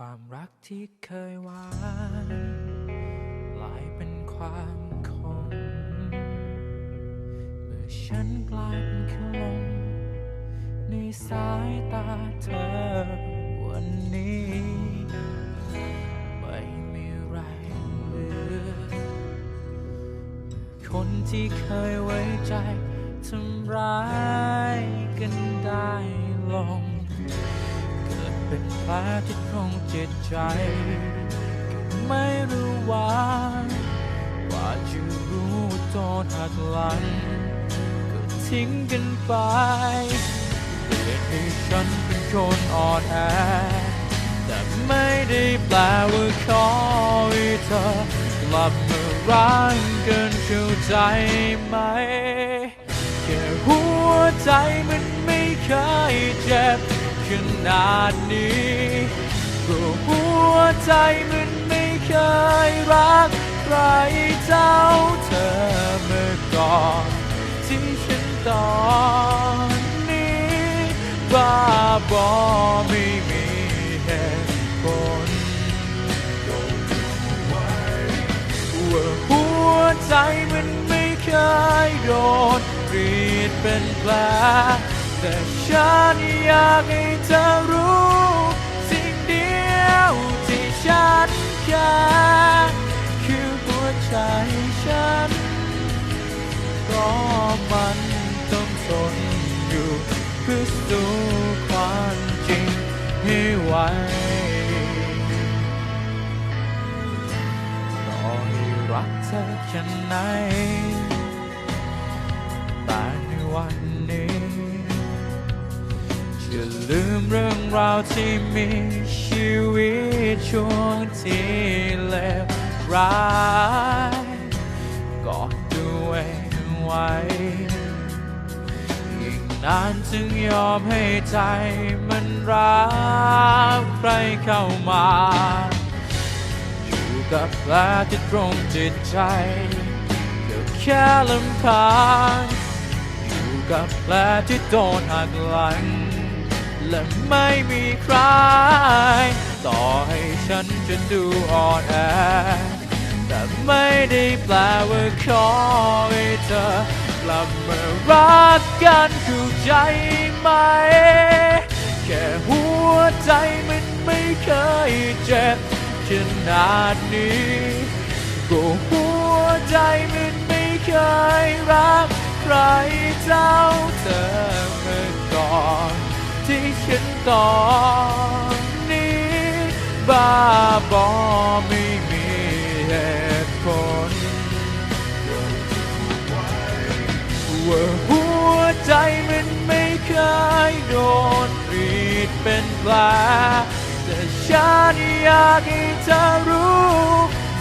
ความรักที่เคยหวานกลายเป็นความคมเมื่อฉันกลายเป็นค่ลมในสายตาเธอวันนี้ ไม่มีแรงเหลือ คนที่เคยไว้ใจทำร้ายกันได้ลง แผลที่ตรงจิตใจ ไม่รู้ว่าว่าจะรู้ตอนหักหลังก็ทิ้งกันไปเหตุให้ฉันเป็นคนอ่อนแอ แต่ไม่ได้แปลว่าขอให้เธอกลับมารักกันเข้าใจไหม แค่หัวใจมันไม่เคยเจ็บ ขนาดนี้ก็หัวใจมันไม่เคยรักใครเท่าเธอเมื่อก่อนที่ฉันตอนนี้บ้าบอไม่มีเหตุผลว่าหัวใจมันไม่เคยโดนกรีดเป็นแผล แต่ฉันอยากให้เธอรู้ สิ่งเดียวที่ฉันแค่คือหัวใจฉันเพราะมันต้องทนอยู่เพื่อสู้ความจริงให้ไหวต่อให้รักเธอแค่ไหนแต่ในวัน นี้จะลืมเรื่องราวที่มีชีวิตช่วงที่เลวร้ายกอดด้วยไว้อีกนานจึงยอมให้ใจมันรักใครเข้ามา อยู่กับแผลที่ตรงจิตใจเพียงแค่ลำพังอยู่กับแผลที่โดนหักหลัง และไม่มีใคร ต่อให้ฉันจะดูอ่อนแอ แต่ไม่ได้แปลว่าขอให้เธอกลับมารักกันเข้าใจไหม แค่หัวใจมันไม่เคยเจ็บขนาดนี้ก็หัวใจมัน ตอนนี้บ้าบอไม่มีเหตุผลว่าหัวใจมันไม่เคยโดนรีดเป็นแผลแต่ฉันอยากให้เธอรู้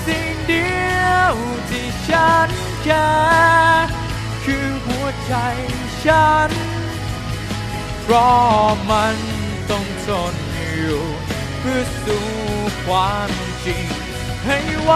สิ่งเดียวที่ฉันแค่คือหัวใจฉันเพราะมัน ต้องทนอยู่ เพื่อสู้ความจริงให้ไหว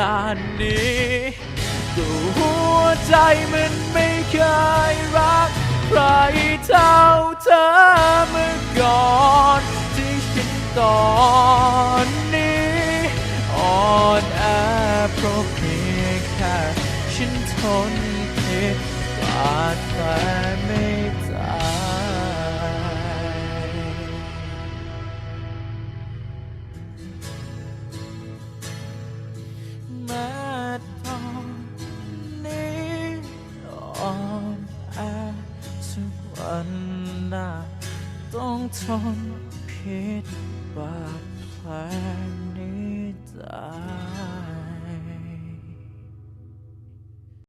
นาดนี้ก็หัวใจมันไม่เคยรักใครเท่าเธอเมื่อก่อนที่ฉันตอนนี้อ่อนแอเพราะเพียงแค่ฉันทนผิดบาดแผล ต้องทนพิษบาดแผลนี้ตาย